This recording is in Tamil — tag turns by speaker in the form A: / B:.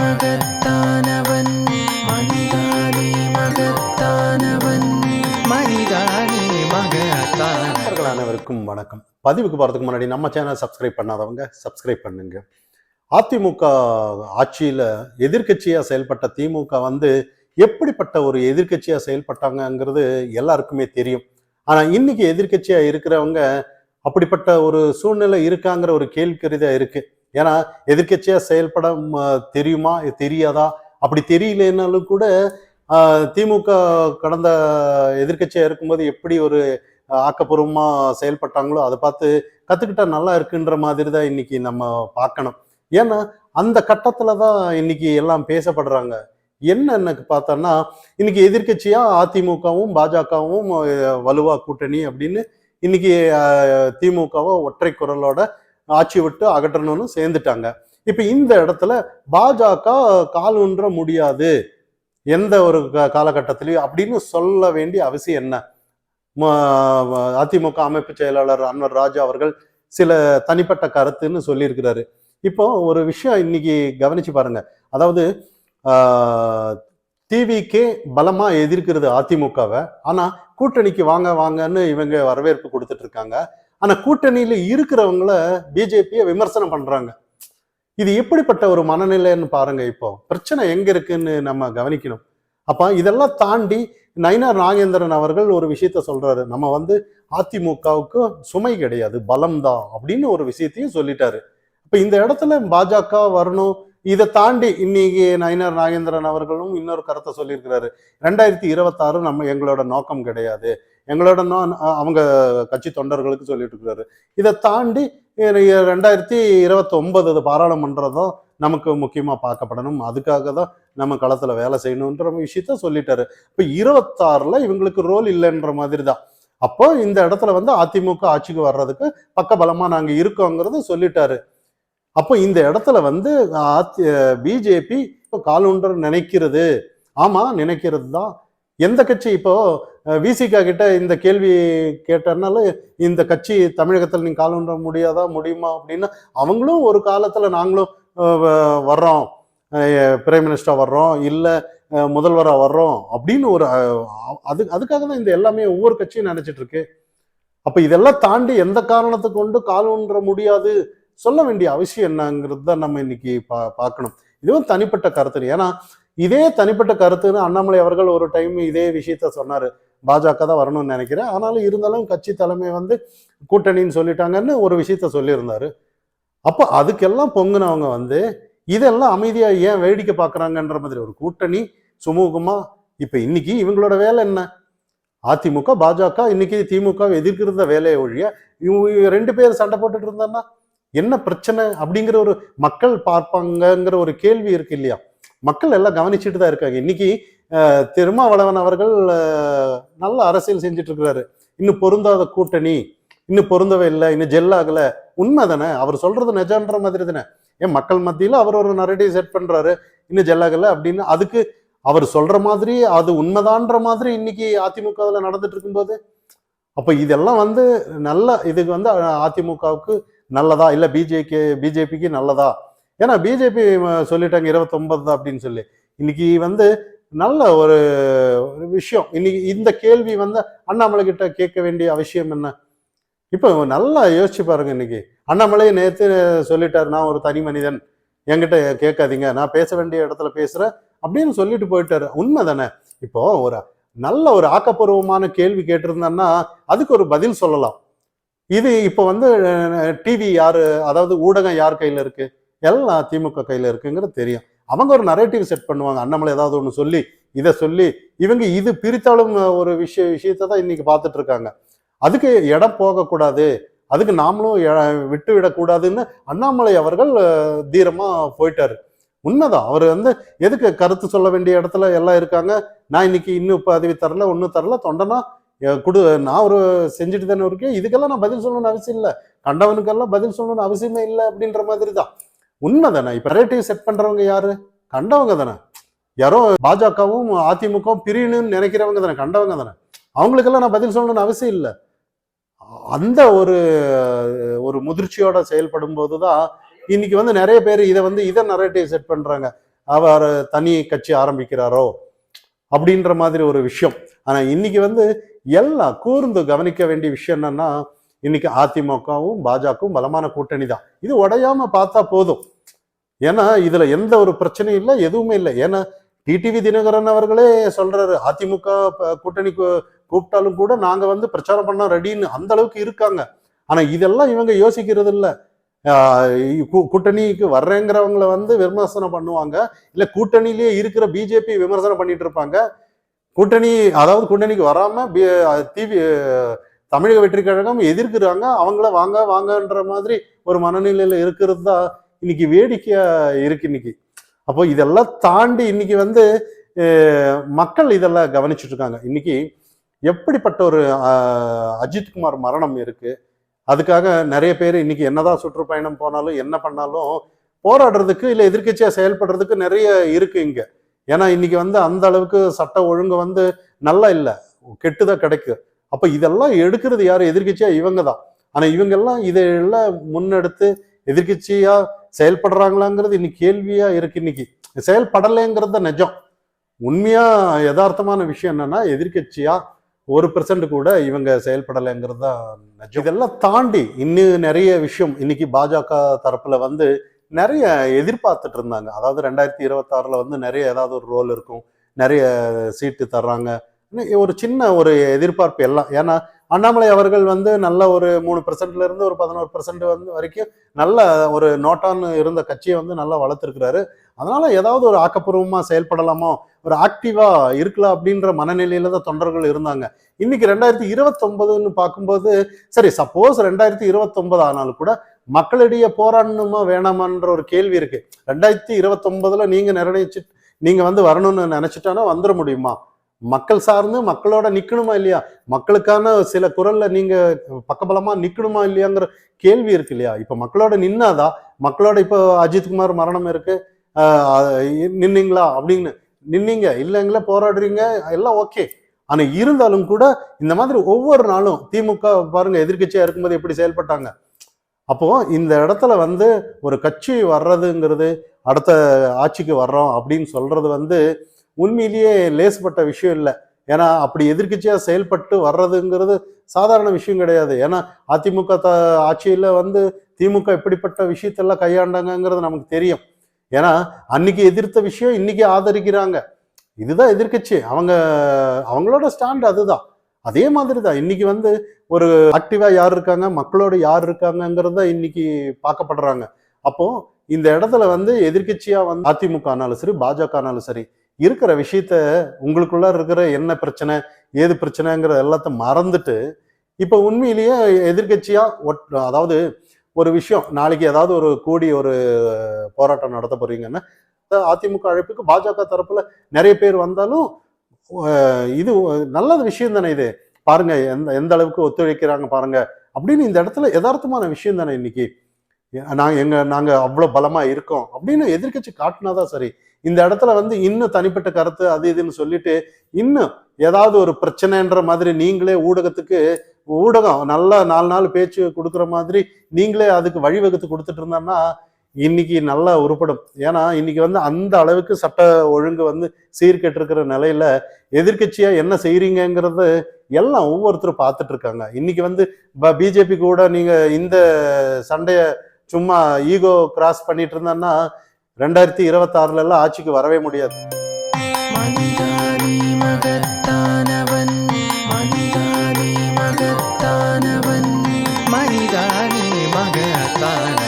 A: மகத்தானவன் மகத்தானவன்.
B: அனைவருக்கும் வணக்கம். பதிவுக்கு போகிறதுக்கு முன்னாடி நம்ம சேனல் சப்ஸ்கிரைப் பண்ணாதவங்க சப்ஸ்கிரைப் பண்ணுங்க. அதிமுக ஆட்சியில் எதிர்க்கட்சியாக செயல்பட்ட திமுக வந்து எப்படிப்பட்ட ஒரு எதிர்க்கட்சியாக செயல்பட்டாங்கங்கிறது எல்லாருக்குமே தெரியும். ஆனால் இன்னைக்கு எதிர்கட்சியா இருக்கிறவங்க அப்படிப்பட்ட ஒரு சூழ்நிலை இருக்காங்கிற ஒரு கேள்விக்கறிதான் இருக்கு. ஏன்னா எதிர்க்கட்சியாக செயல்பட தெரியுமா? தெரியாதா? அப்படி தெரியலனாலும் கூட திமுக கடந்த எதிர்க்கட்சியாக இருக்கும்போது எப்படி ஒரு ஆக்கப்பூர்வமா செயல்பட்டாங்களோ அதை பார்த்து கத்துக்கிட்டா நல்லா இருக்குன்ற மாதிரி தான் இன்னைக்கு நம்ம பார்க்கணும். ஏன்னா அந்த கட்டத்துல தான் இன்னைக்கு எல்லாம் பேசப்படுறாங்க. என்னன்னு பார்த்தோம்னா இன்னைக்கு எதிர்க்கட்சியா அதிமுகவும் பாஜகவும் வலுவா கூட்டணி அப்படின்னு இன்னைக்கு திமுகவை ஒற்றை குரலோட ஆட்சி விட்டு அகற்றணும்னு சேர்ந்துட்டாங்க. இப்ப இந்த இடத்துல பாஜக கால் ஒன்ற முடியாது. எந்த ஒரு காலகட்டத்திலையும் அப்படின்னு சொல்ல வேண்டிய அவசியம் என்ன? அதிமுக அமைப்பு செயலாளர் அன்வர் ராஜா அவர்கள் சில தனிப்பட்ட கருத்துன்னு சொல்லியிருக்கிறாரு. இப்போ ஒரு விஷயம் இன்னைக்கு கவனிச்சு பாருங்க. அதாவது டிவிக்கே பலமா எதிர்க்கிறது அதிமுகவை. ஆனா கூட்டணிக்கு வாங்க வாங்கன்னு இவங்க வரவேற்பு கொடுத்துட்டு இருக்காங்க. ஆனா கூட்டணியில இருக்கிறவங்கள பிஜேபியை விமர்சனம் பண்றாங்க. இது எப்படிப்பட்ட ஒரு மனநிலைன்னு பாருங்க இப்போ. பிரச்சனை எங்க இருக்குன்னு நம்ம கவனிக்கணும். அப்ப இதெல்லாம் தாண்டி நயினார் நாகேந்திரன் அவர்கள் ஒரு விஷயத்த சொல்றாரு. நம்ம வந்து அதிமுகவுக்கு சுமை கிடையாது பலம்தான் அப்படின்னு ஒரு விஷயத்தையும் சொல்லிட்டாரு. இப்ப இந்த இடத்துல பாஜக வரணும். இதை தாண்டி இன்னைக்கு நயினார் நாகேந்திரன் அவர்களும் இன்னொரு கருத்தை சொல்லியிருக்கிறாரு. ரெண்டாயிரத்தி இருபத்தாறு நம்ம எங்களோட நோக்கம் கிடையாது. எங்களோட அவங்க கட்சி தொண்டர்களுக்கு சொல்லிட்டு இருக்கிறாரு இதை தாண்டி ரெண்டாயிரத்தி இருபத்தொன்பது அது பாராளுமன்றம் நமக்கு முக்கியமா பார்க்கப்படணும். அதுக்காக தான் நம்ம களத்துல வேலை செய்யணுன்ற விஷயத்த சொல்லிட்டாரு. இப்ப இருபத்தாறுல இவங்களுக்கு ரோல் இல்லைன்ற மாதிரி தான். அப்போ இந்த இடத்துல வந்து அதிமுக ஆட்சிக்கு வர்றதுக்கு பக்க பலமாக நாங்க இருக்கோங்கிறத சொல்லிட்டாரு. அப்போ இந்த இடத்துல வந்து பிஜேபி காலுன்ற நினைக்கிறது. ஆமா நினைக்கிறது தான். எந்த கட்சி இப்போ விசிகா கிட்ட இந்த கேள்வி கேட்டனால இந்த கட்சி தமிழகத்தில் நீங்க காலுண்ட முடியாதா முடியுமா அப்படின்னா அவங்களும் ஒரு காலத்துல நாங்களும் வர்றோம். பிரைம் மினிஸ்டர் வர்றோம் இல்ல முதல்வராக வர்றோம் அப்படின்னு ஒரு அது அதுக்காக தான் இந்த எல்லாமே ஒவ்வொரு கட்சியும் நினைச்சிட்டு இருக்கு. அப்ப இதெல்லாம் தாண்டி எந்த காரணத்தை கொண்டு கால் ஊன்ற முடியாது? சொல்ல வேண்டிய அவசியம் என்னங்கிறது தான் நம்ம இன்னைக்கு பா பார்க்கணும். இதுவும் தனிப்பட்ட கருத்து. ஏன்னா இதே தனிப்பட்ட கருத்துன்னு அண்ணாமலை அவர்கள் ஒரு டைம் இதே விஷயத்த சொன்னாரு. பாஜக தான் வரணும்னு நினைக்கிறேன். ஆனாலும் இருந்தாலும் கட்சி தலைமை வந்து கூட்டணின்னு சொல்லிட்டாங்கன்னு ஒரு விஷயத்த சொல்லியிருந்தாரு. அப்போ அதுக்கெல்லாம் பொங்குனவங்க வந்து இதெல்லாம் அமைதியாக ஏன் வேடிக்கை பார்க்குறாங்கன்ற மாதிரி ஒரு கூட்டணி சுமூகமாக இப்போ இன்னைக்கு இவங்களோட வேலை என்ன? அதிமுக பாஜக இன்னைக்கு திமுக எதிர்க்கிறத வேலையை ஒழிய இவங்க ரெண்டு பேர் சண்டை போட்டுட்டு இருந்தான்னா என்ன பிரச்சனை அப்படிங்கிற ஒரு மக்கள் பார்ப்பாங்கங்கிற ஒரு கேள்வி இருக்கு இல்லையா? மக்கள் எல்லாம் கவனிச்சுட்டு தான் இருக்காங்க. இன்னைக்கு திருமாவளவன் அவர்கள் நல்ல அரசியல் செஞ்சுட்டு இருக்கிறாரு. இன்னும் பொருந்தாத கூட்டணி இன்னும் பொருந்தவே இல்லை இன்னும் ஜெல் ஆகல. உண்மை தானே? அவர் சொல்றது நிஜன்ற மாதிரி தானே? ஏன் மக்கள் மத்தியில அவர் ஒரு நரேட்டிவ் செட் பண்றாரு இன்னும் ஜெல் ஆகல அப்படின்னு அதுக்கு அவர் சொல்ற மாதிரி அது உண்மைதான்ற மாதிரி இன்னைக்கு அதிமுகவில் நடந்துட்டு இருக்கும்போது அப்ப இதெல்லாம் வந்து நல்ல இதுக்கு வந்து அதிமுகவுக்கு நல்லதா? இல்ல பிஜேக்கு பிஜேபிக்கு நல்லதா? ஏன்னா பிஜேபி சொல்லிட்டாங்க இருபத்தொன்பது அப்படின்னு சொல்லி. இன்னைக்கு வந்து நல்ல ஒரு ஒரு விஷயம். இன்னைக்கு இந்த கேள்வி வந்து அண்ணாமலை கிட்ட கேட்க வேண்டிய அவசியம் என்ன? இப்போ நல்லா யோசிச்சு பாருங்க இன்னைக்கு. அண்ணாமலை நேற்று சொல்லிட்டாரு நான் ஒரு தனி மனிதன். என்கிட்ட கேட்காதீங்க. நான் பேச வேண்டிய இடத்துல பேசுறேன். அப்படின்னு சொல்லிட்டு போயிட்டாரு. உண்மை தானே? இப்போ ஒரு நல்ல ஒரு ஆக்கப்பூர்வமான கேள்வி கேட்டிருந்தேன்னா அதுக்கு ஒரு பதில் சொல்லலாம். இது இப்போ வந்து டிவி யாரு? அதாவது ஊடகம் யார் கையில இருக்கு? எல்லாம் திமுக கையில் இருக்குங்கிறது தெரியும். அவங்க ஒரு நரேட்டிவ் செட் பண்ணுவாங்க. அண்ணாமலை ஏதாவது ஒன்று சொல்லி இதை சொல்லி இவங்க இது பிரித்தாலும் ஒரு விஷய விஷயத்தை தான் இன்னைக்கு பார்த்துட்டு இருக்காங்க. அதுக்கு இடம் போகக்கூடாது. அதுக்கு நாமளும் விட்டு விடக்கூடாதுன்னு அண்ணாமலை அவர்கள் தீரமாக போயிட்டாரு. உண்மைதான். அவர் வந்து எதுக்கு கருத்து சொல்ல வேண்டிய இடத்துல எல்லாம் இருக்காங்க? நான் இன்னைக்கு இன்னும் பதவி தரல ஒன்றும் தரல தொண்டனா கொடு குடு நான் ஒரு செஞ்சுட்டு தானே இருக்கேன். இதுக்கெல்லாம் நான் பதில் சொல்லணும்னு அவசியம் இல்லை. கண்டவனுக்கெல்லாம் பதில் சொல்லணும்னு அவசியமே இல்லை அப்படின்ற மாதிரி தான் உண்மை தானே இப்போ நரேட்டிவ் செட் பண்றவங்க யாரு? கண்டவங்க தானே. யாரோ பாஜகவும் அதிமுகவும் பிரியணும்னு நினைக்கிறவங்க தானே கண்டவங்க தானே. அவங்களுக்கெல்லாம் நான் பதில் சொல்லணும்னு அவசியம் இல்லை. அந்த ஒரு ஒரு முதிர்ச்சியோட செயல்படும் போது தான் இன்னைக்கு வந்து நிறைய பேர் இதை வந்து இதை நரேட்டிவ் செட் பண்றாங்க. அவர் தனி கட்சி ஆரம்பிக்கிறாரோ? அப்படின்ற மாதிரி ஒரு விஷயம். ஆனால் இன்னைக்கு வந்து எல்லாம் கூர்ந்து கவனிக்க வேண்டிய விஷயம் என்னன்னா இன்னைக்கு அதிமுகவும் பாஜகவும் பலமான கூட்டணி தான் இது உடையாம பார்த்தா போதும். ஏன்னா இதுல எந்த ஒரு பிரச்சனையும் இல்லை எதுவுமே இல்லை. ஏன்னா டிடிவி தினகரன் அவர்களே சொல்றாரு அதிமுக கூட்டணி கூப்பிட்டாலும் கூட நாங்க வந்து பிரச்சாரம் பண்ண ரெடின்னு அந்த அளவுக்கு இருக்காங்க. ஆனா இதெல்லாம் இவங்க யோசிக்கிறது இல்லை. கூட்டணிக்கு வர்றேங்கிறவங்கள வந்து விமர்சனம் பண்ணுவாங்க. இல்ல கூட்டணியிலேயே இருக்கிற பிஜேபி விமர்சனம் பண்ணிட்டு இருப்பாங்க. கூட்டணி அதாவது கூட்டணிக்கு வராம டிவி தமிழக வெற்றி கழகம் எதிர்க்கிறாங்க. அவங்கள வாங்க வாங்கன்ற மாதிரி ஒரு மனநிலையில இருக்கிறது தான் இன்னைக்கு வேடிக்கையா இருக்கு இன்னைக்கு. அப்போ இதெல்லாம் தாண்டி இன்னைக்கு வந்து மக்கள் இதெல்லாம் கவனிச்சுட்டு இருக்காங்க. இன்னைக்கு எப்படிப்பட்ட ஒரு அஜித்குமார் மரணம் இருக்கு. அதுக்காக நிறைய பேர் இன்னைக்கு என்னதான் சுற்றுப்பயணம் போனாலும் என்ன பண்ணாலும் போராடுறதுக்கு இல்லை எதிர்கட்சியாக செயல்படுறதுக்கு நிறைய இருக்கு இங்க. ஏன்னா இன்னைக்கு வந்து அந்த அளவுக்கு சட்ட ஒழுங்கு வந்து நல்லா இல்லை. கெட்டுதான் கிடைக்கு. அப்ப இதெல்லாம் எடுக்கிறது யாரு? எதிர்கட்சியா இவங்க தான் ஆனா இவங்க எல்லாம் இதையெல்லாம் முன்னெடுத்து எதிர்க்கட்சியா செயல்படுறாங்களாங்கிறது இன்னைக்கு கேள்வியா இருக்கு இன்னைக்கு. செயல்படலைங்கிறது நிஜம். உண்மையா யதார்த்தமான விஷயம் என்னன்னா எதிர்கட்சியா ஒரு பெர்சன்ட் கூட இவங்க செயல்படலைங்கிறது தான் நிஜம். இதெல்லாம் தாண்டி இன்னும் நிறைய விஷயம் இன்னைக்கு பாஜக தரப்புல வந்து நிறைய எதிர்பார்த்துட்டு இருந்தாங்க. அதாவது ரெண்டாயிரத்தி இருபத்தாறுல வந்து நிறைய ஏதாவது ஒரு ரோல் இருக்கும். நிறைய சீட்டு தர்றாங்க. இன்னும் ஒரு சின்ன ஒரு எதிர்பார்ப்பு எல்லாம். ஏன்னா அண்ணாமலை அவர்கள் வந்து நல்ல ஒரு மூணு பெர்சென்ட்ல இருந்து ஒரு பதினோரு பெர்சென்ட் வந்து வரைக்கும் நல்ல ஒரு நோட்டான்னு இருந்த கட்சியை வந்து நல்லா வளர்த்துருக்கிறாரு. அதனால ஏதாவது ஒரு ஆக்கப்பூர்வமா செயல்படலாமோ ஒரு ஆக்டிவா இருக்கலாம் அப்படின்ற மனநிலையில தான் தொண்டர்கள் இருந்தாங்க. இன்னைக்கு ரெண்டாயிரத்தி இருபத்தொன்பதுன்னு பார்க்கும்போது சரி சப்போஸ் ரெண்டாயிரத்தி இருபத்தொன்பது ஆனாலும் கூட மக்களிடையே போராடணுமா வேணாமான்ற ஒரு கேள்வி இருக்கு. ரெண்டாயிரத்தி இருபத்தொன்பதுல நீங்க நிர்ணயிச்சு நீங்க வந்து வரணும்னு நினைச்சிட்டானா வந்துட முடியுமா? மக்கள் சார்ந்து மக்களோட நிக்கணுமா இல்லையா? மக்களுக்கான சில குரல்ல நீங்க பக்கபலமா நிக்கணுமா இல்லையாங்கிற கேள்வி இருக்கு இல்லையா? இப்ப மக்களோட நின்னாதான் மக்களோட இப்போ அஜித்குமார் மரணம் இருக்கு நின்னீங்களா அப்படின்னு நின்னீங்க இல்லைங்களா போராடுறீங்க எல்லாம் ஓகே. ஆனா இருந்தாலும் கூட இந்த மாதிரி ஒவ்வொரு நாளும் திமுக பாருங்க எதிர்கட்சியா இருக்கும்போது எப்படி செயல்பட்டாங்க? அப்போ இந்த இடத்துல வந்து ஒரு கட்சி வர்றதுங்கிறது அடுத்த ஆட்சிக்கு வர்றோம் அப்படின்னு சொல்றது வந்து உண்மையிலேயே லேசுப்பட்ட விஷயம் இல்லை. ஏன்னா அப்படி எதிர்கட்சியாக செயல்பட்டு வர்றதுங்கிறது சாதாரண விஷயம் கிடையாது. ஏன்னா அதிமுக த ஆட்சியில் வந்து திமுக இப்படிப்பட்ட விஷயத்தெல்லாம் கையாண்டாங்கங்கிறது நமக்கு தெரியும். ஏன்னா அன்னைக்கு எதிர்த்த விஷயம் இன்னைக்கு ஆதரிக்கிறாங்க. இதுதான் எதிர்க்கட்சி. அவங்க அவங்களோட ஸ்டாண்ட் அதுதான். அதே மாதிரி தான் இன்னைக்கு வந்து ஒரு ஆக்டிவாக யார் இருக்காங்க மக்களோட யார் இருக்காங்கங்கிறத இன்னைக்கு பார்க்கப்படுறாங்க. அப்போ இந்த இடத்துல வந்து எதிர்கட்சியாக வந்து அதிமுக ஆனாலும் சரி பாஜக ஆனாலும் சரி இருக்கிற விஷயத்த உங்களுக்குள்ள இருக்கிற என்ன பிரச்சனை ஏது பிரச்சனைங்கிற எல்லாத்தையும் மறந்துட்டு இப்போ உண்மையிலேயே எதிர்கட்சியா ஒட் அதாவது ஒரு விஷயம் நாளைக்கு ஏதாவது ஒரு கூடி ஒரு போராட்டம் நடத்த போறீங்கன்னா அதிமுக அழைப்புக்கு பாஜக தரப்புல நிறைய பேர் வந்தாலும் இது நல்ல விஷயம் தானே இது. பாருங்க எந்த எந்த அளவுக்கு ஒத்துழைக்கிறாங்க பாருங்க அப்படின்னு இந்த இடத்துல யதார்த்தமான விஷயம் தானே இன்னைக்கு. நாங்கள் எங்கள் நாங்கள் அவ்வளோ பலமாக இருக்கோம் அப்படின்னு எதிர்க்கட்சி காட்டினாதான் சரி. இந்த இடத்துல வந்து இன்னும் தனிப்பட்ட கருத்து அது இதுன்னு சொல்லிட்டு இன்னும் ஏதாவது ஒரு பிரச்சனைன்ற மாதிரி நீங்களே ஊடகத்துக்கு ஊடகம் நல்லா நாலு நாள் பேச்சு கொடுக்குற மாதிரி நீங்களே அதுக்கு வழிவகுத்து கொடுத்துட்டு இருந்தான்னா இன்னைக்கு நல்லா உருப்படும். ஏன்னா இன்னைக்கு வந்து அந்த அளவுக்கு சட்ட ஒழுங்கு வந்து சீர்கெட்டு இருக்கிற நிலையில எதிர்கட்சியா என்ன செய்றீங்கங்கிறது எல்லாம் ஒவ்வொருத்தரும் பார்த்துட்டு இருக்காங்க. இன்னைக்கு வந்து பிஜேபி கூட நீங்க இந்த சண்டையை சும்மா ஈகோ கிராஸ் பண்ணிட்டு இருந்தான்னா ரெண்டாயிரத்தி இருபத்தாறுல எல்லாம் ஆட்சிக்கு வரவே முடியாது.
A: மனிதானி மகத்தானவன் மகத்தானவன் மனிதானி மகத்தானவன்.